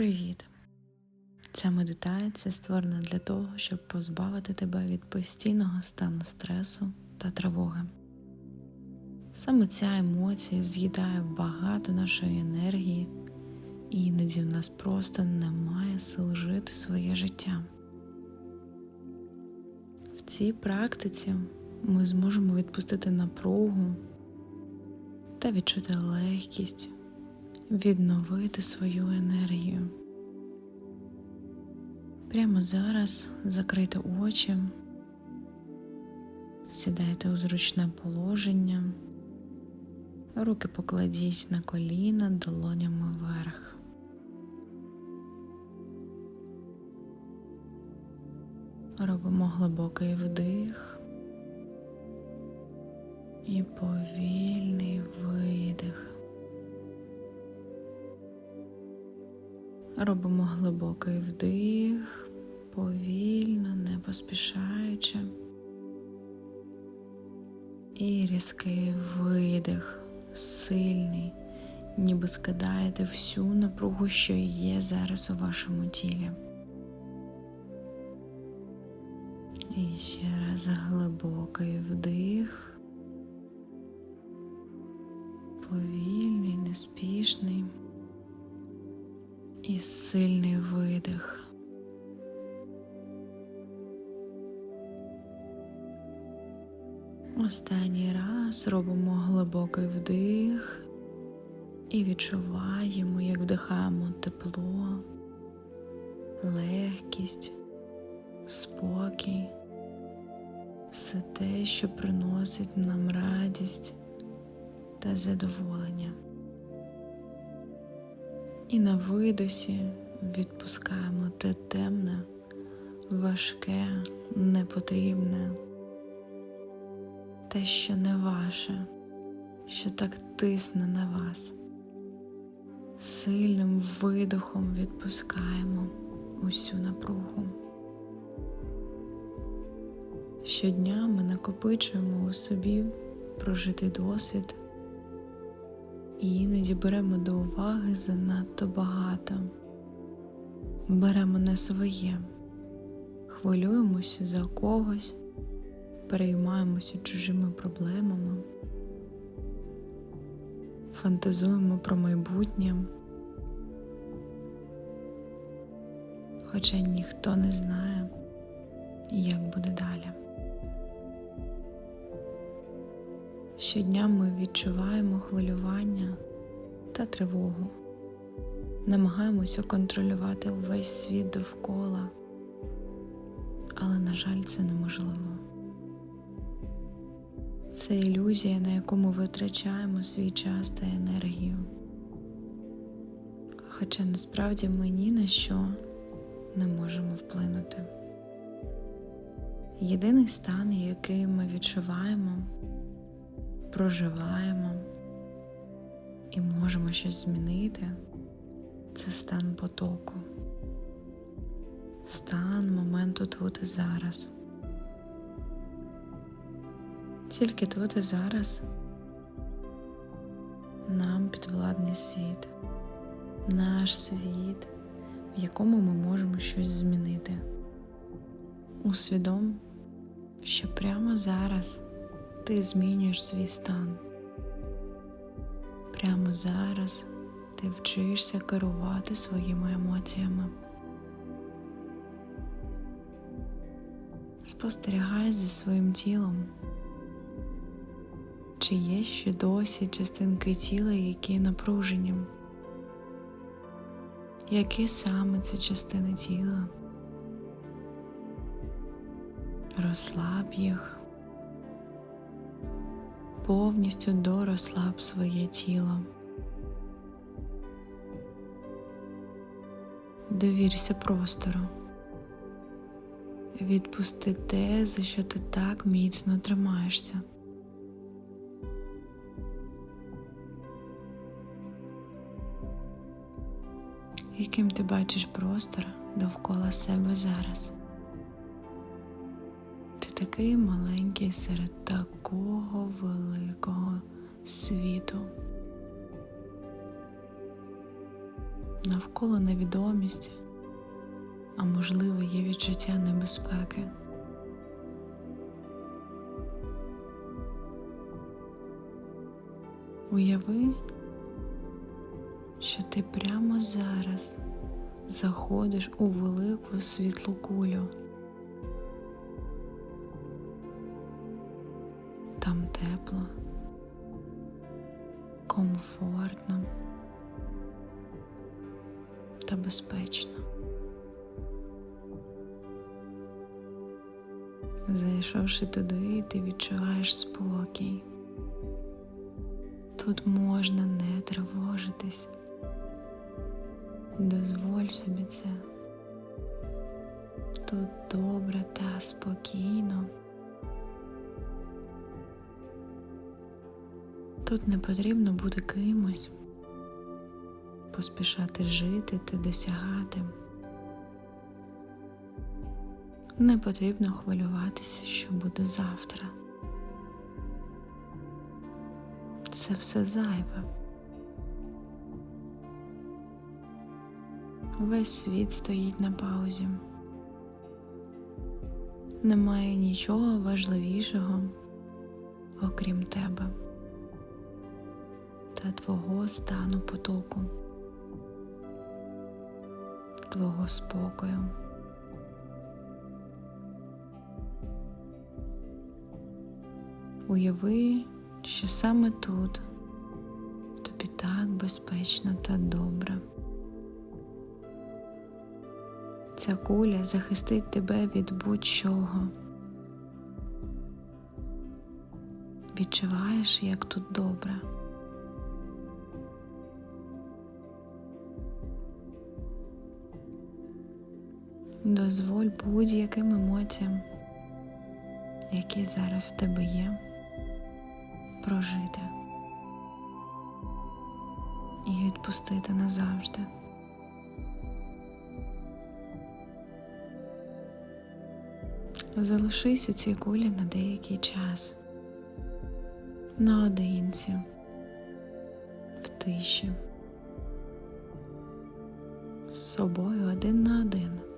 Привіт! Ця медитація створена для того, щоб позбавити тебе від постійного стану стресу та тривоги. Саме ця емоція з'їдає багато нашої енергії, і іноді в нас просто немає сил жити своє життя. В цій практиці ми зможемо відпустити напругу та відчути легкість, відновити свою енергію. Прямо зараз закрийте очі, сідайте у зручне положення, руки покладіть на коліна долонями вверх. Робимо глибокий вдих і повільний видих. Робимо глибокий вдих, повільно, не поспішаючи. І різкий видих, сильний, ніби скидаєте всю напругу, що є зараз у вашому тілі. І ще раз глибокий вдих, повільний, неспішний і сильний видих. Останній раз робимо глибокий вдих і відчуваємо, як вдихаємо тепло, легкість, спокій, все те, що приносить нам радість та задоволення. І на видосі відпускаємо те темне, важке, непотрібне, те, що не ваше, що так тисне на вас. Сильним видохом відпускаємо усю напругу. Щодня ми накопичуємо у собі прожитий досвід і іноді беремо до уваги занадто багато, беремо не своє, хвилюємося за когось, переймаємося чужими проблемами, фантазуємо про майбутнє, хоча ніхто не знає, як буде далі. Щодня ми відчуваємо хвилювання та тривогу, намагаємося контролювати увесь світ довкола, але, на жаль, це неможливо. Це ілюзія, на яку ми витрачаємо свій час та енергію. Хоча насправді ми ні на що не можемо вплинути. Єдиний стан, який ми відчуваємо, проживаємо і можемо щось змінити, це стан потоку, стан моменту тут і зараз. Тільки тут і зараз нам підвладний світ, наш світ, в якому ми можемо щось змінити. Усвідом, що прямо зараз ти змінюєш свій стан. Прямо зараз ти вчишся керувати своїми емоціями. Спостерігай зі своїм тілом, чи є ще досі частинки тіла, які напружені, які саме ці частини тіла? Розслаб їх повністю дорослаб своє тіло. Довірся простору. Відпусти те, за що ти так міцно тримаєшся. Яким ти бачиш простор довкола себе зараз? Такий маленький серед такого великого світу. навколо невідомість, а можливо є відчуття небезпеки. Уяви, що ти прямо зараз заходиш у велику світлу кулю. Тепло, комфортно та безпечно. Зайшовши туди, ти відчуваєш спокій. Тут можна не тривожитись. Дозволь собі це. Тут добре та спокійно. Тут не потрібно бути кимось, поспішати жити та досягати. Не потрібно хвилюватися, що буде завтра. Це все зайве. Весь світ стоїть на паузі. Немає нічого важливішого, окрім тебе та твого стану потоку, твого спокою. Уяви, що саме тут тобі так безпечно та добре. Ця куля захистить тебе від будь-чого. Відчуваєш, як тут добре. Дозволь будь-яким емоціям, які зараз в тебе є, прожити і відпустити назавжди. Залишись у цій кулі на деякий час, наодинці, в тиші, з собою один на один.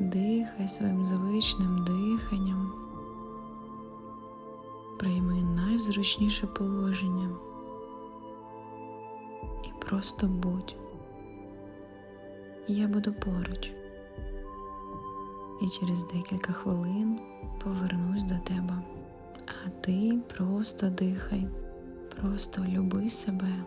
Дихай своїм звичним диханням, прийми найзручніше положення і просто будь. Я буду поруч і через декілька хвилин повернусь до тебе. А ти просто дихай, просто люби себе.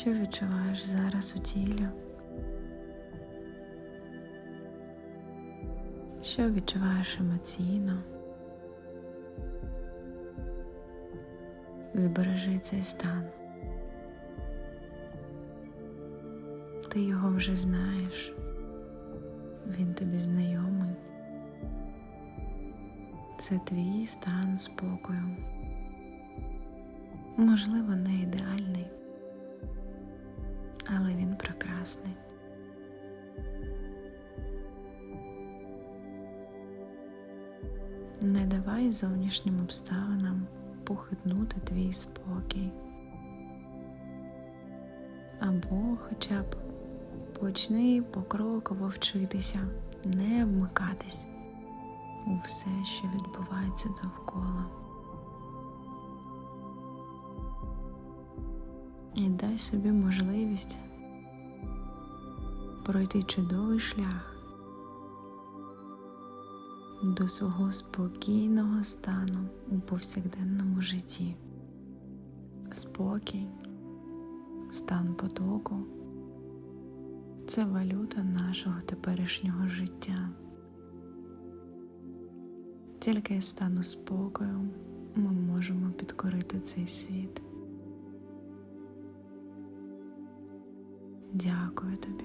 Що відчуваєш зараз у тілі? Що відчуваєш емоційно? Збережи цей стан. Ти його вже знаєш, він тобі знайомий. Це твій стан спокою. Можливо, не ідеальний, але він прекрасний. Не давай зовнішнім обставинам похитнути твій спокій. Або хоча б почни покроково вчитися, не вмикатись у все, що відбувається довкола. І дай собі можливість пройти чудовий шлях до свого спокійного стану у повсякденному житті. Спокій, стан потоку це валюта нашого теперішнього життя. Тільки стану спокою ми можемо підкорити цей світ. Дякую тобі.